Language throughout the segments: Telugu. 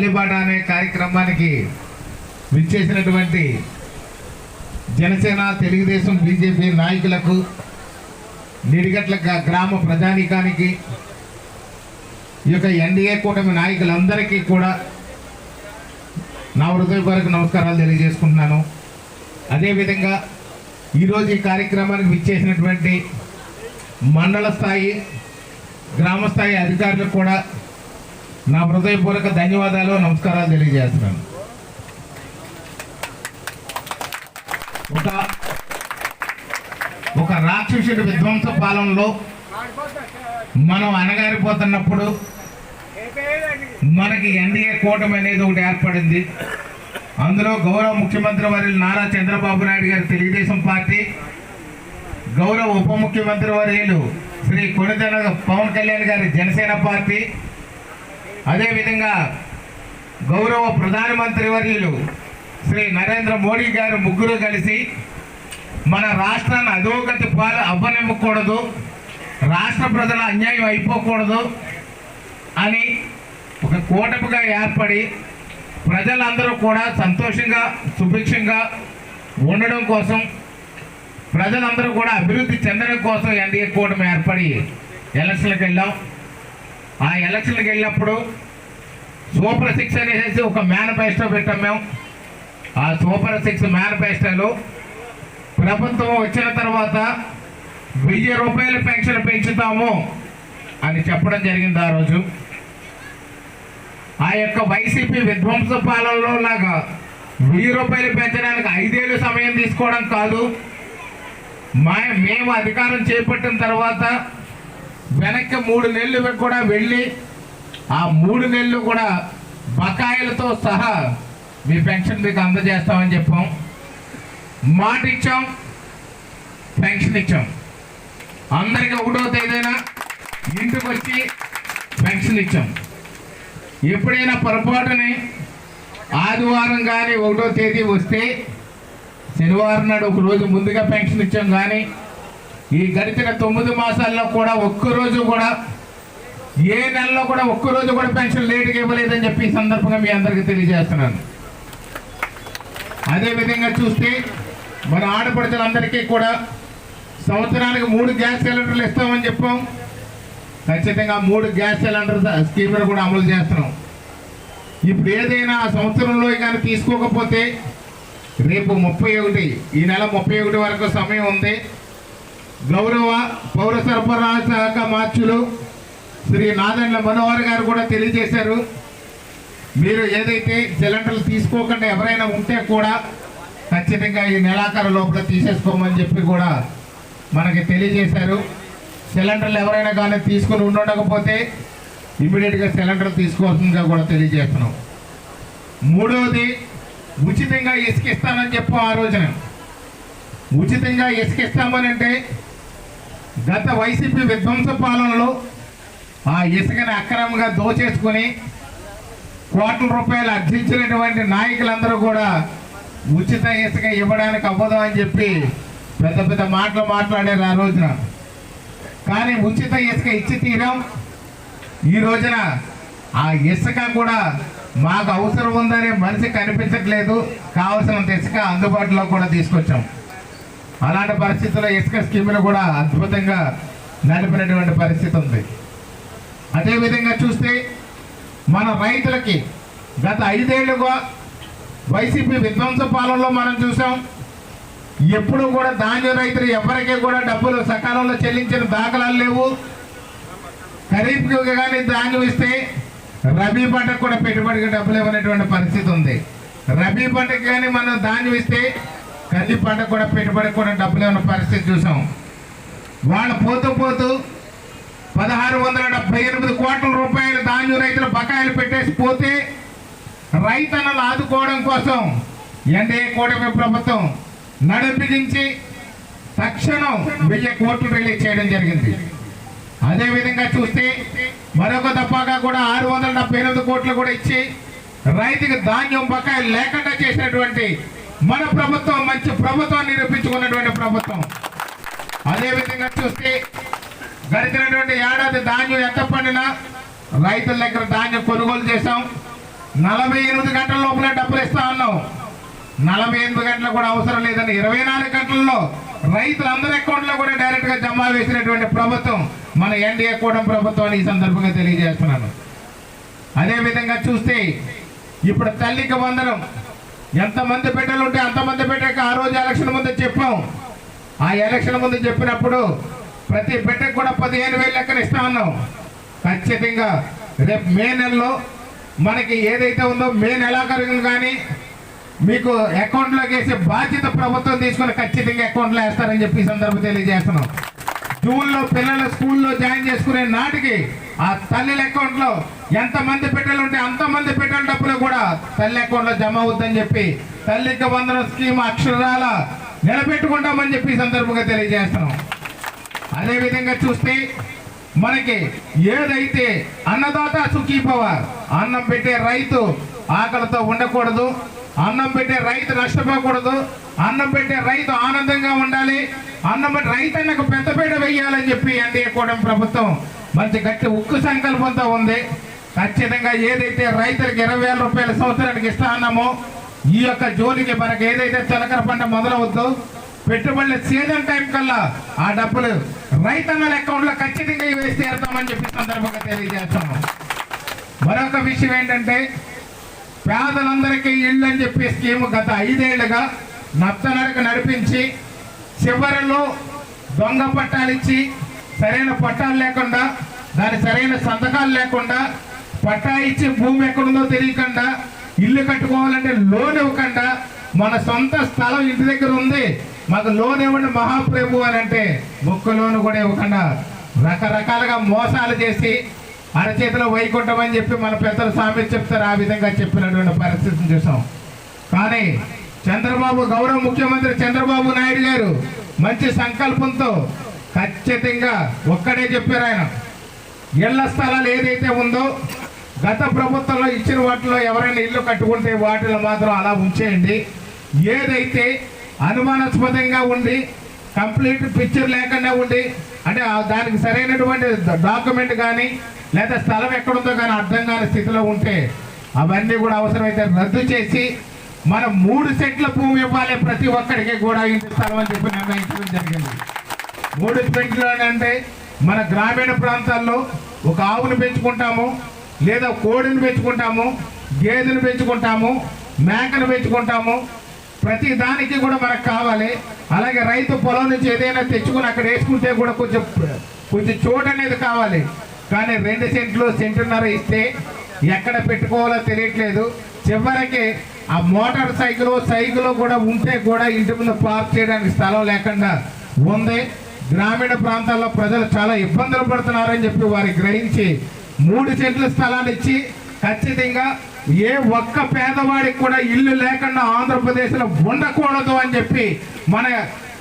పల్లెబాట అనే కార్యక్రమానికి విచ్చేసినటువంటి జనసేన తెలుగుదేశం బీజేపీ నాయకులకు నిడిగట్ల గ్రామ ప్రజానీకానికి ఈ యొక్క ఎన్డీఏ కూటమి నాయకులందరికీ కూడా నా హృదయపూర్వక నమస్కారాలు తెలియజేసుకుంటున్నాను. అదేవిధంగా ఈరోజు ఈ కార్యక్రమానికి విచ్చేసినటువంటి మండల స్థాయి గ్రామ స్థాయి అధికారులకు కూడా నా హృదయపూర్వక ధన్యవాదాలు నమస్కారాలు తెలియజేస్తున్నాను. ఒక ఒక రాక్షసుడి విధ్వంస పాలనలో మనం అనగారిపోతున్నప్పుడు మనకి ఎన్డీఏ కూటమి అనేది ఒకటి ఏర్పడింది. అందులో గౌరవ ముఖ్యమంత్రి వారి నారా చంద్రబాబు నాయుడు గారి తెలుగుదేశం పార్టీ గౌరవ ఉప ముఖ్యమంత్రి వర్యులు శ్రీ కొనిదెల పవన్ కళ్యాణ్ గారి జనసేన పార్టీ అదేవిధంగా గౌరవ ప్రధానమంత్రి వర్యులు శ్రీ నరేంద్ర మోడీ గారు ముగ్గురు కలిసి మన రాష్ట్రాన్ని అధోగతి పాలు అవ్వనివ్వకూడదు రాష్ట్ర ప్రజల అన్యాయం అయిపోకూడదు అని ఒక కూటమిగా ఏర్పడి ప్రజలందరూ కూడా సంతోషంగా సుభిక్షంగా ఉండడం కోసం ప్రజలందరూ కూడా అభివృద్ధి చెందడం కోసం ఎన్డీఏ కూటమి ఏర్పడి ఎలక్షన్లకు వెళ్ళాం. ఆ ఎలక్షన్లకు వెళ్ళినప్పుడు సూపర్ సిక్స్ అనేసి ఒక మేనిఫెస్టో పెట్టాం మేము. ఆ సూపర్ సిక్స్ మేనిఫెస్టోలో ప్రభుత్వం వచ్చిన తర్వాత వెయ్యి రూపాయల పెన్షన్ పెంచుతాము అని చెప్పడం జరిగింది ఆ రోజు. ఆ యొక్క వైసీపీ విధ్వంస పాలనలో లాగా వెయ్యి రూపాయలు పెంచడానికి ఐదేళ్ళు సమయం తీసుకోవడం కాదు. మా మేము అధికారం చేపట్టిన తర్వాత వెనక్కి మూడు నెలలు కూడా వెళ్ళి ఆ మూడు నెలలు కూడా బకాయిలతో సహా మీ పెన్షన్ మీకు అందజేస్తామని చెప్పాం. మాట ఇచ్చాం పెన్షన్ ఇచ్చాం. అందరికి ఒకటో తేదీన ఇంటికి వచ్చి పెన్షన్ ఇచ్చాం. ఎప్పుడైనా పొరపాటుని ఆదివారం కానీ ఒకటో తేదీ వస్తే శనివారం నాడు ఒక రోజు ముందుగా పెన్షన్ ఇచ్చాం కానీ ఈ గడిచిన తొమ్మిది మాసాల్లో కూడా ఒక్కరోజు కూడా ఏ నెలలో కూడా ఒక్కరోజు కూడా పెన్షన్ లేటుగా ఇవ్వలేదని చెప్పి ఈ సందర్భంగా మీ అందరికీ తెలియజేస్తున్నాను. అదేవిధంగా చూస్తే మన ఆడపడుచులందరికీ కూడా సంవత్సరానికి మూడు గ్యాస్ సిలిండర్లు ఇస్తామని చెప్పాం. ఖచ్చితంగా మూడు గ్యాస్ సిలిండర్ స్కీమ్ను కూడా అమలు చేస్తున్నాం. ఇప్పుడు ఏదైనా ఆ సంవత్సరంలో కానీ తీసుకోకపోతే రేపు ముప్పై ఒకటి ఈ నెల ముప్పై ఒకటి వరకు సమయం ఉంది. గౌరవ పౌర సరఫరా శాఖ మార్చులు శ్రీ నాదండ్ల మనోహర్ గారు కూడా తెలియజేశారు. మీరు ఏదైతే సిలిండర్లు తీసుకోకుండా ఎవరైనా ఉంటే కూడా ఖచ్చితంగా ఈ నెలాఖరు లోపల తీసేసుకోమని చెప్పి కూడా మనకి తెలియజేశారు. సిలిండర్లు ఎవరైనా కానీ తీసుకుని ఉండకపోతే ఇమీడియట్గా సిలిండర్ తీసుకోవాల్సిందిగా కూడా తెలియజేస్తున్నాం. మూడవది ఉచితంగా ఇసుకిస్తానని చెప్పు ఆ రోజున. ఉచితంగా ఇసుకిస్తామని అంటే గత వైసీపీ విధ్వంస పాలనలో ఆ ఇసుకని అక్రమంగా దోచేసుకొని కోట్ల రూపాయలు అర్జించినటువంటి నాయకులందరూ కూడా ఉచిత ఇసుక ఇవ్వడానికి అవ్వదు అని చెప్పి పెద్ద పెద్ద మాటలు మాట్లాడారు ఆ రోజున. కానీ ఉచిత ఇసుక ఇచ్చి తీరాం. ఈ రోజున ఆ ఇసుక కూడా మాకు అవసరం ఉందని మనిషి కనిపించట్లేదు. కావలసినంత ఇసుక అందుబాటులో కూడా తీసుకొచ్చాం. అలాంటి పరిస్థితుల్లో ఇసుక స్కీమ్ను కూడా అద్భుతంగా నడిపినటువంటి పరిస్థితి ఉంది. అదేవిధంగా చూస్తే మన రైతులకి గత ఐదేళ్ళుగా వైసీపీ విధ్వంస పాలనలో మనం చూసాం. ఎప్పుడు కూడా ధాన్యం రైతులు ఎవరికీ కూడా డబ్బులు సకాలంలో చెల్లించిన దాఖలాలు లేవు. ఖరీఫ్కి కానీ ధాన్యం ఇస్తే రబీ పంటకు కూడా పెట్టుబడికి డబ్బులు ఇవ్వనటువంటి పరిస్థితి ఉంది. రబీ పంటకి కానీ మనం ధాన్యం ఇస్తే కంది పంటకు కూడా పెట్టుబడి కూడా డబ్బులు ఉన్న పరిస్థితి చూసాం. వాళ్ళు పోతూ పోతూ పదహారు వందల డెబ్బై ఎనిమిది కోట్ల రూపాయలు ధాన్యం రైతులు బకాయిలు పెట్టేసి పోతే రైతన్నలు ఆదుకోవడం కోసం ఎన్డీఏ కూటమి ప్రభుత్వం నడిపించి తక్షణం వెయ్యి కోట్లు రిలీజ్ చేయడం జరిగింది. అదేవిధంగా చూస్తే మరొక తప్పగా కూడా ఆరు వందల డెబ్బై ఎనిమిది కోట్లు కూడా ఇచ్చి రైతుకి ధాన్యం బకాయిలు లేకుండా చేసినటువంటి మన ప్రభుత్వం మంచి ప్రభుత్వం నిరూపించుకున్నటువంటి ప్రభుత్వం. అదే విధంగా చూస్తే గడిచినటువంటి ఏడాది ధాన్యం ఎంత పండినా రైతుల దగ్గర ధాన్యం కొనుగోలు చేశాం. నలభై ఎనిమిది గంటల లోపల డబ్బులు ఇస్తా ఉన్నాం. నలభై ఎనిమిది గంటలు కూడా అవసరం లేదని ఇరవై నాలుగు గంటల్లో రైతులందరి అకౌంట్లో కూడా డైరెక్ట్గా జమ జమా వేసినటువంటి ప్రభుత్వం మన ఎన్డీఏ కూటమి ప్రభుత్వాన్ని ఈ సందర్భంగా తెలియజేస్తున్నాను. అదే విధంగా చూస్తే ఇప్పుడు తల్లికి వందనం. ఎంతమంది బిడ్డలు ఉంటే అంతమంది బిడ్డకి ఆ రోజు ఎలక్షన్ ముందు చెప్పాం. ఆ ఎలక్షన్ ముందు చెప్పినప్పుడు ప్రతి బిడ్డకు కూడా పదిహేను వేలు లెక్కన ఇస్తా ఉన్నాం. ఖచ్చితంగా రేపు మే నెలలో మనకి ఏదైతే ఉందో మే నెలాఖరు కానీ మీకు అకౌంట్లోకి వేసే బాధ్యత ప్రభుత్వం తీసుకుని ఖచ్చితంగా అకౌంట్లో వేస్తారని చెప్పి ఈ సందర్భం తెలియజేస్తున్నాం. జూన్లో పిల్లలు స్కూల్లో జాయిన్ చేసుకునే నాటికి ఆ తల్లిల అకౌంట్లో ఎంతమంది బిడ్డలు ఉంటే అంతమంది బిడ్డల డబ్బులు కూడా తల్లి అకౌంట్లో జమ అవుద్దని చెప్పి తల్లికి వందన స్కీమ్ అక్షరాల నిలబెట్టుకుంటామని చెప్పి సందర్భంగా తెలియజేస్తున్నాం. అదేవిధంగా చూస్తే మనకి ఏదైతే అన్నదాత సుఖీభవ అన్నం పెట్టే రైతు ఆకలితో ఉండకూడదు అన్నం పెట్టే రైతు నష్టపోకూడదు అన్నం పెట్టే రైతు ఆనందంగా ఉండాలి అన్నం పెట్టే రైతన్నకు పెద్దపీట వెయ్యాలని చెప్పి ఎన్డీఏ కూటమి ప్రభుత్వం మంచి గట్టి ఉక్కు సంకల్పంతో ఉంది. ఖచ్చితంగా ఏదైతే రైతులకు ఇరవై వేల రూపాయల సంవత్సరానికి ఇస్తా అన్నామో ఈ యొక్క జోలికి మనకి ఏదైతే తొలకర పంట మొదలవుద్దో పెట్టుబడుల సీజన్ టైం కల్లా ఆ డబ్బులు రైతన్నల అకౌంట్లో ఖచ్చితంగా వేసి తీరుతామని చెప్పి సందర్భంగా తెలియజేస్తాము మరొక విషయం ఏంటంటే పేదలందరికీ ఇళ్ళు అని చెప్పి స్కీము గత ఐదేళ్ళుగా నత్తనరకు నడిపించి చివరిలో దొంగ పట్టాలు ఇచ్చి సరైన పట్టాలు లేకుండా దాని సరైన సంతకాలు లేకుండా పట్టా ఇచ్చే భూమి ఎక్కడుందో తెలియకుండా ఇల్లు కట్టుకోవాలంటే లోన్ ఇవ్వకుండా మన సొంత స్థలం ఇంటి దగ్గర ఉంది మాకు లోన్ ఇవ్వండి మహాప్రభు అని అంటే బుక్ లోన్ కూడా ఇవ్వకుండా. రకరకాలుగా మోసాలు చేసి అరచేతిలో వైకుంఠం అని చెప్పి మన పెద్దలు సామెత చెప్తారు ఆ విధంగా చెప్పినటువంటి పరిస్థితిని చూసాం. కానీ చంద్రబాబు గౌరవ ముఖ్యమంత్రి చంద్రబాబు నాయుడు గారు మంచి సంకల్పంతో ఖచ్చితంగా ఒక్కడే చెప్పారు ఆయన. ఇళ్ళ స్థలాలు ఏదైతే ఉందో గత ప్రభుత్వంలో ఇచ్చిన వాటిలో ఎవరైనా ఇల్లు కట్టుకుంటే వాటిలో మాత్రం అలా ఉంచేయండి. ఏదైతే అనుమానాస్పదంగా ఉండి కంప్లీట్ పిక్చర్ లేకుండా ఉండి అంటే దానికి సరైనటువంటి డాక్యుమెంట్ కానీ లేదా స్థలం ఎక్కడుందో కానీ అర్థం కాని స్థితిలో ఉంటే అవన్నీ కూడా అవసరమైతే రద్దు చేసి మనం మూడు సెట్ల భూమి ఇవ్వాలి ప్రతి ఒక్కరికి కూడా ఇంటి స్థలం అని చెప్పి నిర్ణయించడం జరిగింది. మూడు సెంట్లు అంటే మన గ్రామీణ ప్రాంతాల్లో ఒక ఆవును పెంచుకుంటాము లేదా కోడిని పెంచుకుంటాము గేదెను పెంచుకుంటాము మేకను పెంచుకుంటాము. ప్రతి దానికి కూడా మనకు కావాలి. అలాగే రైతు పొలం నుంచి ఏదైనా తెచ్చుకుని అక్కడ వేసుకుంటే కూడా కొంచెం కొంచెం చోటు అనేది కావాలి. కానీ రెండు సెంట్లు సెంటున్నర ఇస్తే ఎక్కడ పెట్టుకోవాలో తెలియట్లేదు. చివరికి ఆ మోటార్ సైకిల్ సైకిల్ కూడా ఉంటే కూడా ఇంటి ముందు పార్క్ చేయడానికి స్థలం లేకుండా ఉంది. గ్రామీణ ప్రాంతాల్లో ప్రజలు చాలా ఇబ్బందులు పడుతున్నారని చెప్పి వారికి గ్రహించి మూడు సెంట్ల స్థలాన్ని ఇచ్చి ఖచ్చితంగా ఏ ఒక్క పేదవాడికి కూడా ఇల్లు లేకుండా ఆంధ్రప్రదేశ్లో ఉండకూడదు అని చెప్పి మన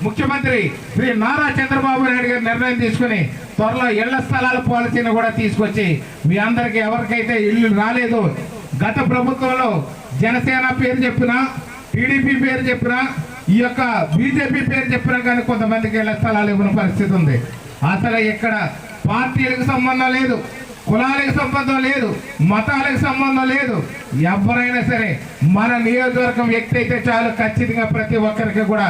ముఖ్యమంత్రి శ్రీ నారా చంద్రబాబు నాయుడు గారు నిర్ణయం తీసుకుని త్వరలో ఇళ్ళ స్థలాల పాలసీని కూడా తీసుకొచ్చి మీ అందరికీ ఎవరికైతే ఇల్లు రాలేదు గత ప్రభుత్వంలో జనసేన పేరు చెప్పిన టీడీపీ పేరు చెప్పినా ఈ యొక్క బీజేపీ పేరు చెప్పినా కానీ కొంతమందికి ఇళ్ళ స్థలాలు ఇవ్వని పరిస్థితి ఉంది. అసలు ఇక్కడ పార్టీలకు సంబంధం లేదు. కులాలకు సంబంధం లేదు మతాలకు సంబంధం లేదు. ఎవరైనా సరే మన నియోజకవర్గం వ్యక్తి అయితే చాలు ఖచ్చితంగా ప్రతి ఒక్కరికి కూడా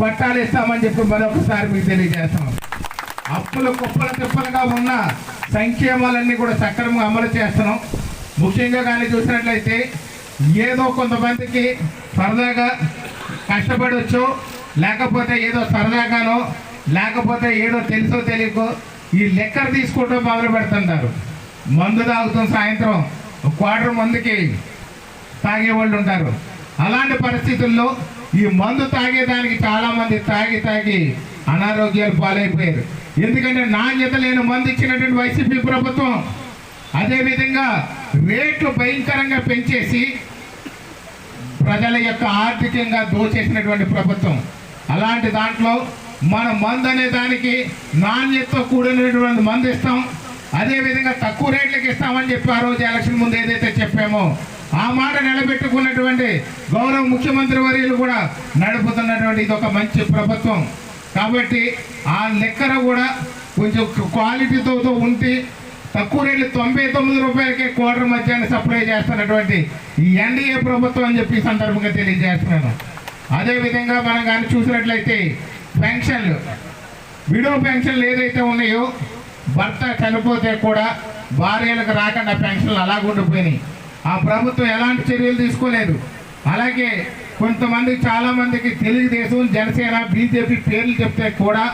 పట్టాలు ఇస్తామని చెప్పి మరొకసారి మీకు తెలియజేస్తాం. అప్పులు కుప్పలు తిప్పలుగా ఉన్న సంక్షేమాలన్నీ కూడా సక్రమంగా అమలు చేస్తున్నాం. ముఖ్యంగా కానీ చూసినట్లయితే ఏదో కొంతమందికి సరదాగా కష్టపడవచ్చు లేకపోతే ఏదో సరదాగానో లేకపోతే ఏదో తెలుసో తెలియకో ఈ లెక్కర్ తీసుకుంటూ మొదలు పెడుతుంటారు. మందు తాగుతాం సాయంత్రం. క్వార్టర్ మందుకి తాగే వాళ్ళు ఉంటారు. అలాంటి పరిస్థితుల్లో ఈ మందు తాగేదానికి చాలామంది తాగి తాగి అనారోగ్యాలు పాలైపోయారు. ఎందుకంటే నాణ్యత లేని మందు ఇచ్చినటువంటి వైసీపీ ప్రభుత్వం అదేవిధంగా రేట్లు భయంకరంగా పెంచేసి ప్రజల యొక్క ఆర్థికంగా దోచేసినటువంటి ప్రభుత్వం. అలాంటి దాంట్లో మన మందు అనే దానికి నాణ్యతతో కూడినటువంటి మందు ఇస్తాం. అదేవిధంగా తక్కువ రేట్లకి ఇస్తామని చెప్పి ఆ రోజు ఎలక్షన్ ముందు ఏదైతే చెప్పామో ఆ మాట నిలబెట్టుకున్నటువంటి గౌరవ ముఖ్యమంత్రి వర్యులు కూడా నడుపుతున్నటువంటి ఇది ఒక మంచి ప్రభుత్వం. కాబట్టి ఆ లెక్కన కూడా కొంచెం క్వాలిటీతో ఉంటే తక్కువ రేట్లు తొంభై తొమ్మిది రూపాయలకే కోటర్ మధ్యాహ్నం సప్లై చేస్తున్నటువంటి ఈ ఎన్డీఏ ప్రభుత్వం అని చెప్పి సందర్భంగా తెలియజేస్తున్నాను. అదేవిధంగా మనం కానీ చూసినట్లయితే పెన్షన్లు విడో పెన్షన్లు ఏదైతే ఉన్నాయో భర్త చనిపోతే కూడా భార్యలకు రాకుండా పెన్షన్లు అలాగ ఉండిపోయినాయి. ఆ ప్రభుత్వం ఎలాంటి చర్యలు తీసుకోలేదు. అలాగే కొంతమంది చాలామందికి తెలుగుదేశం జనసేన బీజేపీ పేర్లు చెప్తే కూడా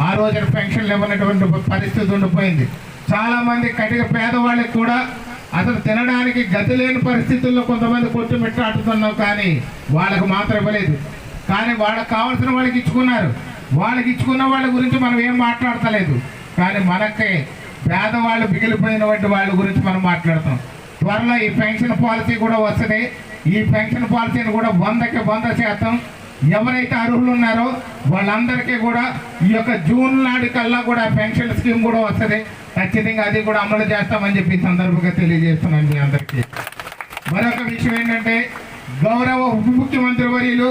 ఆ రోజున పెన్షన్లు ఇవ్వనటువంటి పరిస్థితి ఉండిపోయింది. చాలామంది కటిక పేదవాళ్ళకి కూడా అసలు తినడానికి గతి లేని పరిస్థితుల్లో కొంతమంది కొట్టుమిట్టాడుతున్నాం కానీ వాళ్ళకు మాత్రం ఇవ్వలేదు. కానీ వాళ్ళకి కావాల్సిన వాళ్ళకి ఇచ్చుకున్నారు. వాళ్ళకి ఇచ్చుకున్న వాళ్ళ గురించి మనం ఏం మాట్లాడతలేదు. కానీ మనకి పేదవాళ్ళు మిగిలిపోయినటువంటి వాళ్ళ గురించి మనం మాట్లాడతాం త్వరలో ఈ పెన్షన్ పాలసీ కూడా వస్తుంది. ఈ పెన్షన్ పాలసీని కూడా వందకి వంద శాతం ఎవరైతే అర్హులు ఉన్నారో వాళ్ళందరికీ కూడా ఈ యొక్క జూన్ నాటి కల్లా కూడా పెన్షన్ స్కీమ్ కూడా వస్తుంది. ఖచ్చితంగా అది కూడా అమలు చేస్తామని చెప్పి సందర్భంగా తెలియజేస్తున్నాను మీ అందరికీ. మరొక విషయం ఏంటంటే గౌరవ ఉప ముఖ్యమంత్రి వర్యులు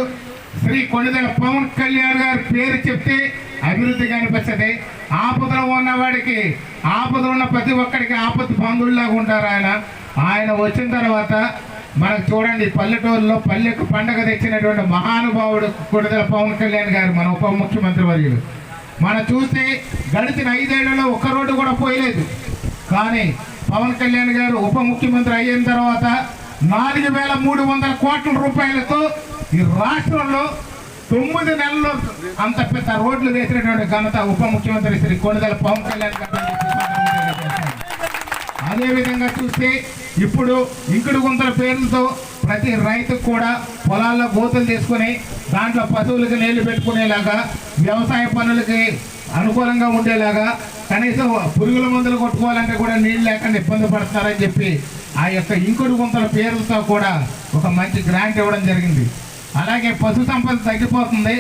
శ్రీ కొణిదల పవన్ కళ్యాణ్ గారి పేరు చెప్తే అభివృద్ధి కనిపిస్తుంది. ఆపదలో ఉన్నవాడికి ఆపద ఉన్న ప్రతి ఒక్కడికి ఆపద బంధువుల్లాగా ఉంటారు ఆయన. ఆయన వచ్చిన తర్వాత మనకు చూడండి పల్లెటూరులో పల్లెకు పండగ తెచ్చినటువంటి మహానుభావుడు కొణిదెల పవన్ కళ్యాణ్ గారు మన ఉప ముఖ్యమంత్రి వర్యులు. మనం చూస్తే గడిచిన ఐదేళ్ళలో ఒక్క రోడ్డు కూడా పోయలేదు. కానీ పవన్ కళ్యాణ్ గారు ఉప ముఖ్యమంత్రి అయిన తర్వాత నాలుగు వేల మూడు వందల కోట్ల రూపాయలతో ఈ రాష్ట్రంలో తొమ్మిది నెలల్లో అంత పెద్ద రోడ్లు వేసినటువంటి ఘనత ఉప ముఖ్యమంత్రి శ్రీ కొనుదల పవన్ కళ్యాణ్ గారు చూస్తే ఇప్పుడు ఇంకుడు గుంతల పేర్లతో ప్రతి రైతుకు కూడా పొలాల్లో గోతులు తీసుకుని దాంట్లో పశువులకు నీళ్ళు పెట్టుకునేలాగా వ్యవసాయ పనులకి అనుకూలంగా ఉండేలాగా కనీసం పురుగుల మందులు కొట్టుకోవాలంటే కూడా నీళ్ళు లేకుండా ఇబ్బంది పడుతున్నారని చెప్పి ఆ యొక్క ఇంకుడు గుంతల పేర్లతో కూడా ఒక మంచి గ్రాంట్ ఇవ్వడం జరిగింది. అలాగే పశు సంపద తగ్గిపోతుంది.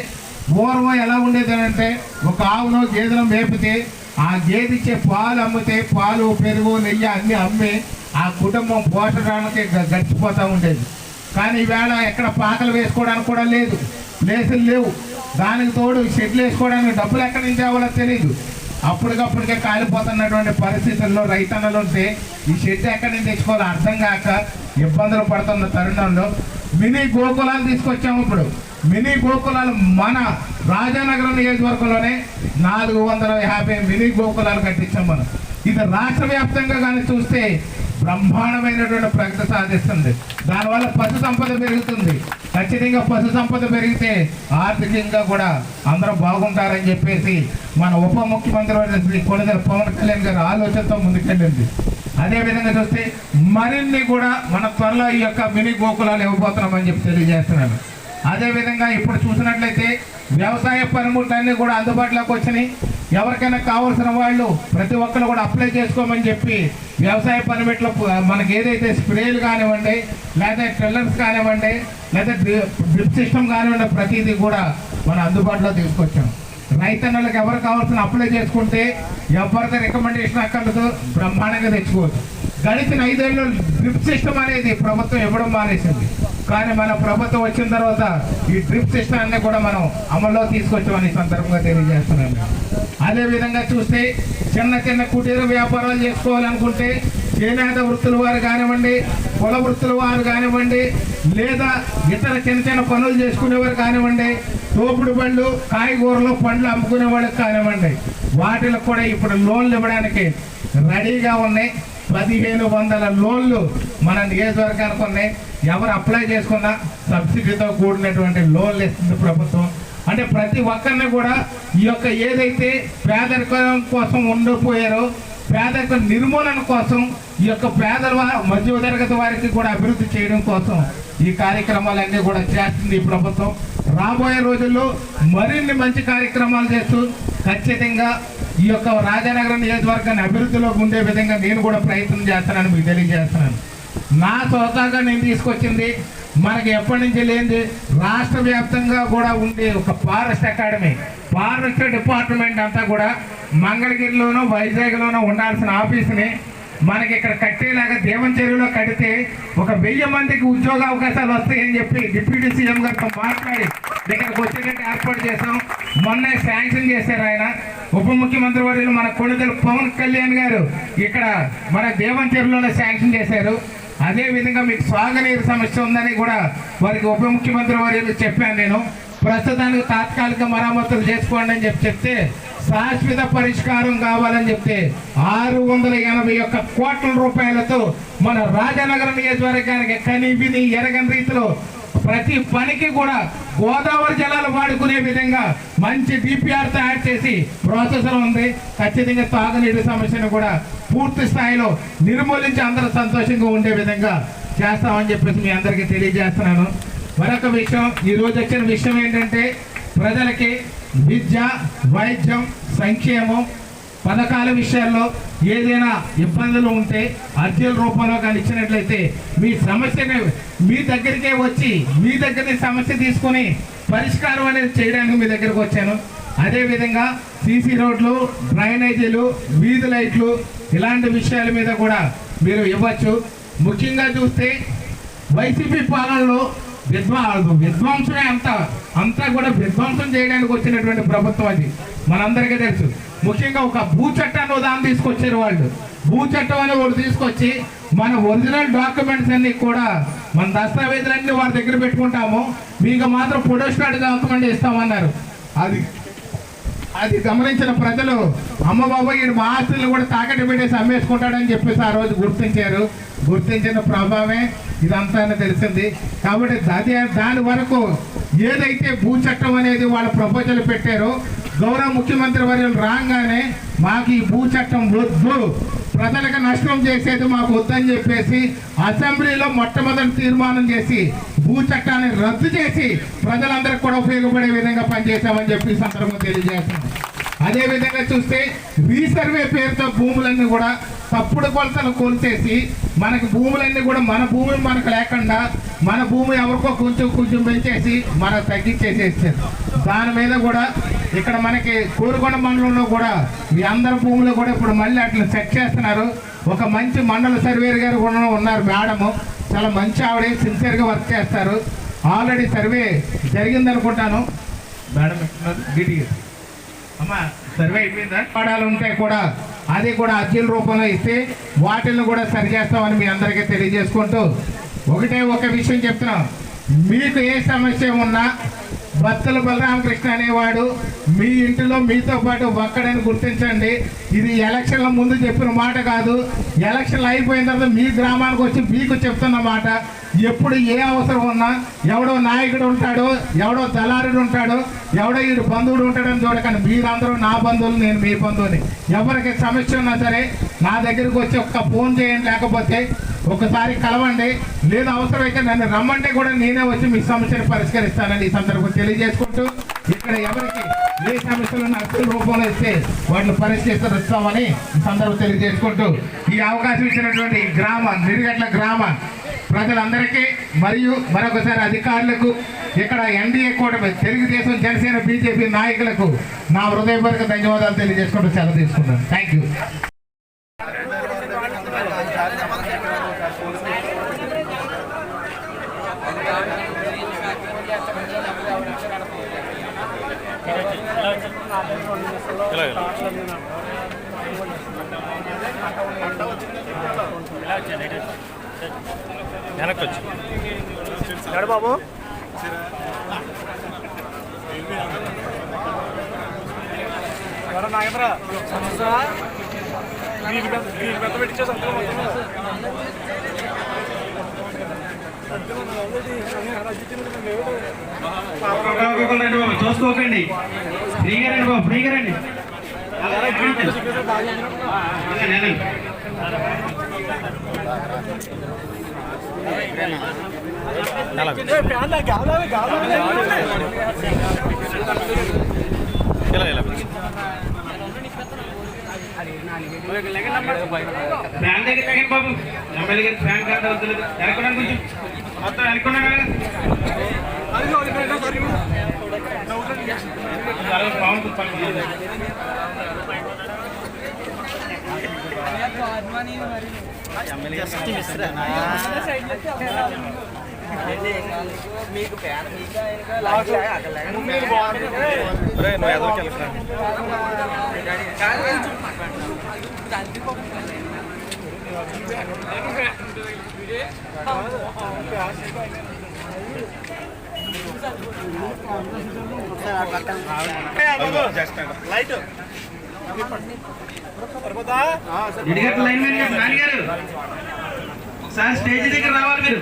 పూర్వం ఎలా ఉండేది అంటే ఒక ఆవును గేదెను మేపితే ఆ గేదె ఇచ్చే పాలు అమ్మితే పాలు పెరుగు నెయ్యి అన్నీ అమ్మి ఆ కుటుంబం పోషడానికి గడిచిపోతూ ఉండేది. కానీ ఈవేళ ఎక్కడ పాకలు వేసుకోవడానికి కూడా లేదు. ప్లేసులు లేవు. దానికి తోడు షెడ్లు వేసుకోవడానికి డబ్బులు ఎక్కడి నుంచి అవ్వాలో తెలియదు అప్పటికప్పటికే కాలిపోతున్నటువంటి పరిస్థితుల్లో రైతన్నలు ఉంటే ఈ షెడ్ ఎక్కడి నుంచి తెచ్చుకోవాలో అర్థం కాక ఇబ్బందులు పడుతున్న తరుణంలో మినీ గోకులాలు తీసుకొచ్చాము ఇప్పుడు. మినీ గోకులాలు మన రాజానగరం నియోజకవర్గంలోనే నాలుగు వందల యాభై మినీ గోకులాలు కట్టించాం మనం. ఇది రాష్ట్ర వ్యాప్తంగా కానీ చూస్తే బ్రహ్మాండమైనటువంటి ప్రగతి సాధిస్తుంది. దానివల్ల పశు సంపద పెరుగుతుంది. ఖచ్చితంగా పశు సంపద పెరిగితే ఆర్థికంగా కూడా అందరూ బాగుంటారని చెప్పేసి మన ఉప ముఖ్యమంత్రి శ్రీ కొణిదెల పవన్ కళ్యాణ్ గారి ఆలోచనతో ముందుకెళ్ళింది. అదేవిధంగా చూస్తే మరిన్ని కూడా మన త్వరలో ఈ యొక్క మినీ గోకులాలు ఇవ్వబోతున్నామని చెప్పి తెలియజేస్తున్నాను. అదేవిధంగా ఇప్పుడు చూసినట్లయితే వ్యవసాయ పనిముట్లన్నీ కూడా అందుబాటులోకి వచ్చినాయి. ఎవరికైనా కావాల్సిన వాళ్ళు ప్రతి ఒక్కరు కూడా అప్లై చేసుకోమని చెప్పి వ్యవసాయ పనిముట్లు మనకి ఏదైతే స్ప్రేలు కానివ్వండి లేదా ట్రిల్లర్స్ కానివ్వండి లేదా డ్రిప్ సిస్టమ్ కానివ్వండి ప్రతిదీ కూడా మనం అందుబాటులో తీసుకొచ్చాం. రైతన్నులకు ఎవరు కావాల్సిన అప్లై చేసుకుంటే ఎవరిది రికమెండేషన్ అక్కర్లేదు బ్రహ్మాండంగా తెచ్చుకోవచ్చు. గడిచిన ఐదేళ్ళు డ్రిప్ సిస్టమ్ అనేది ప్రభుత్వం ఇవ్వడం మానేసింది. కానీ మన ప్రభుత్వం వచ్చిన తర్వాత ఈ డ్రిప్ సిస్టమ్ అన్ని కూడా మనం అమల్లో తీసుకొచ్చామని సందర్భంగా తెలియజేస్తున్నాను. అదే విధంగా చూస్తే చిన్న చిన్న కుటీర వ్యాపారాలు చేసుకోవాలనుకుంటే చేనేత వృత్తుల వారు కానివ్వండి కుల వృత్తుల వారు కానివ్వండి లేదా ఇతర చిన్న చిన్న పనులు చేసుకునేవారు కానివ్వండి తోపుడు బండ్లు కాయగూరలు పండ్లు అమ్ముకునే వాళ్ళకి కానివ్వండి వాటిలో కూడా ఇప్పుడు లోన్లు ఇవ్వడానికి రెడీగా ఉన్నాయి. పదిహేను వందల లోన్లు మన నియోజకవర్గానికి ఉన్నాయి. ఎవరు అప్లై చేసుకున్నా సబ్సిడీతో కూడినటువంటి లోన్లు ఇస్తుంది ప్రభుత్వం. అంటే ప్రతి ఒక్కరిని కూడా ఈ యొక్క ఏదైతే పేదరికం కోసం ఉండిపోయారో పేదరిక నిర్మూలన కోసం ఈ యొక్క పేదల వా- మధ్య తరగతి వారికి కూడా అభివృద్ధి చేయడం కోసం ఈ కార్యక్రమాలన్నీ కూడా చేస్తుంది ఈ ప్రభుత్వం. రాబోయే రోజుల్లో మరిన్ని మంచి కార్యక్రమాలు చేస్తూ ఖచ్చితంగా ఈ యొక్క రాజానగరం నియోజకవర్గాన్ని అభివృద్ధిలో ఉండే విధంగా నేను కూడా ప్రయత్నం చేస్తానని మీకు తెలియజేస్తున్నాను. నా సొంతంగా నేను తీసుకొచ్చింది మనకి ఎప్పటి నుంచి లేనిది రాష్ట్ర వ్యాప్తంగా కూడా ఉండే ఒక ఫారెస్ట్ అకాడమీ. ఫారెస్ట్ డిపార్ట్మెంట్ అంతా కూడా మంగళగిరిలోనూ వైజాగ్లోనూ ఉండాల్సిన ఆఫీస్ని మనకి ఇక్కడ కట్టేలాగా దేవం చెరువులో కడితే ఒక వెయ్యి మందికి ఉద్యోగ అవకాశాలు వస్తాయని చెప్పి డిప్యూటీ సీఎం గారితో మాట్లాడి ఇక్కడికి వచ్చేటట్టు ఏర్పాటు చేశాం. మొన్న శాంక్షన్ చేశారు ఆయన. ఉప ముఖ్యమంత్రి వర్యులు మన కొడుదల పవన్ కళ్యాణ్ గారు ఇక్కడ మన దేవంచెరులో శాంక్షన్ చేశారు. అదేవిధంగా మీకు సాగునీరు సమస్య ఉందని కూడా వారికి ఉప ముఖ్యమంత్రి వర్యులు చెప్పాను నేను. ప్రస్తుతానికి తాత్కాలిక మరమ్మతులు చేసుకోండి అని చెప్పి చెప్తే శాశ్వత పరిష్కారం కావాలని చెప్తే ఆరు వందల ఎనభై ఒక్క కోట్ల రూపాయలతో మన రాజనగరం నియోజకవర్గానికి కనివిని ఎరగని రీతిలో ప్రతి పనికి కూడా గోదావరి జలాలు వాడుకునే విధంగా మంచి డిపిఆర్ తయారు చేసి ప్రాసెసర్ ఉంది. ఖచ్చితంగా తాగునీటి సమస్యను కూడా పూర్తి స్థాయిలో నిర్మూలించి అందరూ సంతోషంగా ఉండే విధంగా చేస్తామని చెప్పేసి మీ అందరికీ తెలియజేస్తున్నాను. మరొక విషయం ఈరోజు వచ్చిన విషయం ఏంటంటే ప్రజలకి విద్య వైద్యం సంక్షేమం పథకాల విషయాల్లో ఏదైనా ఇబ్బందులు ఉంటే అర్జీల రూపంలో కానీ ఇచ్చినట్లయితే మీ సమస్యని మీ దగ్గరికే వచ్చి మీ దగ్గర సమస్య తీసుకొని పరిష్కారం అనేది చేయడానికి మీ దగ్గరకు వచ్చాను. అదేవిధంగా సీసీ రోడ్లు డ్రైనేజీలు వీధి లైట్లు ఇలాంటి విషయాల మీద కూడా మీరు ఇవ్వచ్చు. ముఖ్యంగా చూస్తే వైసీపీ పాలనలో విధ్వా విధ్వంసమే అంతా అంతా కూడా విధ్వంసం చేయడానికి వచ్చినటువంటి ప్రభుత్వం అది. మనందరికీ తెలుసు. ముఖ్యంగా ఒక భూ చట్టాన్ని ఉదాహరణ తీసుకొచ్చారు వాళ్ళు. భూ చట్టం అని ఒకటి తీసుకొచ్చి మన ఒరిజినల్ డాక్యుమెంట్స్ అన్ని కూడా మన దస్తావేజులన్నీ వారి దగ్గర పెట్టుకుంటాము. మీకు మాత్రం ఫోటోస్టాట్ డాక్యుమెంట్ ఇస్తామన్నారు. అది అది గమనించిన ప్రజలు అమ్మ బాబా ఈయన మా ఆస్తులు కూడా తాకట్టు పెట్టేసి అమ్మేసుకుంటాడని చెప్పేసి ఆ రోజు గుర్తించారు. గుర్తించిన ప్రభావమే ఇదంతా అని తెలిసింది. కాబట్టి అదే దాని వరకు ఏదైతే భూ చట్టం అనేది వాళ్ళ ప్రపోజల్ పెట్టారో గౌరవ ముఖ్యమంత్రి వర్యులు రాగానే మాకు ఈ భూ చట్టం వద్దు. ప్రజలకు నష్టం చేసేది మాకు వద్దని చెప్పేసి అసెంబ్లీలో మొట్టమొదటి తీర్మానం చేసి భూ చట్టాన్ని రద్దు చేసి ప్రజలందరికీ కూడా ఉపయోగపడే విధంగా పనిచేశామని చెప్పి సందర్భంగా తెలియజేస్తాం అదేవిధంగా చూస్తే రీసర్వే పేరుతో భూములన్నీ కూడా తప్పుడు కొలతలు కొలిచేసి మనకి భూములన్నీ కూడా మన భూమి మనకు లేకుండా మన భూమి ఎవరికో కొంచెం కొంచెం పెంచేసి మనకు తగ్గించేసేసారు దాని మీద కూడా ఇక్కడ మనకి కోరుకొండ మండలంలో కూడా మీ అందరి భూములు కూడా ఇప్పుడు మళ్ళీ అట్లా సెట్ చేస్తున్నారు. ఒక మంచి మండల సర్వేర్ గారు కూడా ఉన్నారు మేడము. చాలా మంచి ఆవిడ సిన్సియర్గా వర్క్ చేస్తారు. ఆల్రెడీ సర్వే జరిగిందనుకుంటాను మేడం గిటి అమ్మా సర్వే అయిపోయిందా? పడాలు ఉంటే కూడా అది కూడా అర్జీల రూపంలో ఇస్తే వాటిని కూడా సరిచేస్తామని మీ అందరికీ తెలియజేసుకుంటూ ఒకటే ఒక విషయం చెప్తున్నాం మీకు ఏ సమస్య ఉన్నా బత్తల బలరామకృష్ణ అనేవాడు మీ ఇంటిలో మీతో పాటు ఒక్కడని గుర్తించండి. ఇది ఎలక్షన్ల ముందు చెప్పిన మాట కాదు. ఎలక్షన్లు అయిపోయిన తర్వాత మీ గ్రామానికి వచ్చి మీకు చెప్తున్న మాట. ఎప్పుడు ఏ అవసరం ఉన్నా ఎవడో నాయకుడు ఉంటాడో ఎవడో దళారుడు ఉంటాడో ఎవడో వీడు బంధువుడు ఉంటాడని చూడకండి. మీరందరూ నా బంధువులు నేను మీ బంధువుని. ఎవరికి సమస్య ఉన్నా సరే నా దగ్గరికి వచ్చి ఒక్క ఫోన్ చేయండి. లేకపోతే ఒకసారి కలవండి. లేదు అవసరమైతే నన్ను రమ్మంటే కూడా నేనే వచ్చి మీ సమస్యను పరిష్కరిస్తానని ఈ సందర్భం తెలియజేసుకుంటూ ఇక్కడ ఎవరికి ఏ సమస్యలు అసలు రూపంలో ఇస్తే వాటిని పరిష్కరిస్తామని ఈ సందర్భం తెలియజేసుకుంటూ ఈ అవకాశం ఇచ్చినటువంటి గ్రామ నిరిగట్ల గ్రామ ప్రజలందరికీ మరియు మరొకసారి అధికారులకు ఇక్కడ ఎన్డీఏ కూటమి తెలుగుదేశం జనసేన బీజేపీ నాయకులకు నా హృదయపూర్వక ధన్యవాదాలు తెలియజేసుకుంటూ సెలవు తీసుకుంటాను థ్యాంక్ యూ వెనక్కి వచ్చి ఎక్కడ బాబు నాగేంద్ర? సమస్య చూసుకోకండి. ఫ్రీగా రండి బాబు ఫ్రీగా రండి. ఇలా ఇలా ఫ్యాన్ దగ్గర తగ్గండి బాబు ఎమ్మెల్యే గారి ఫ్యాన్ కార్డు వద్దలేదు వెనకుండా కొంచెం మొత్తం వెనకుండా బాగుంటుంది పక్కన. మీకు లైట్ ఒకసారి స్టేజ్ దగ్గర రావాలి మీరు.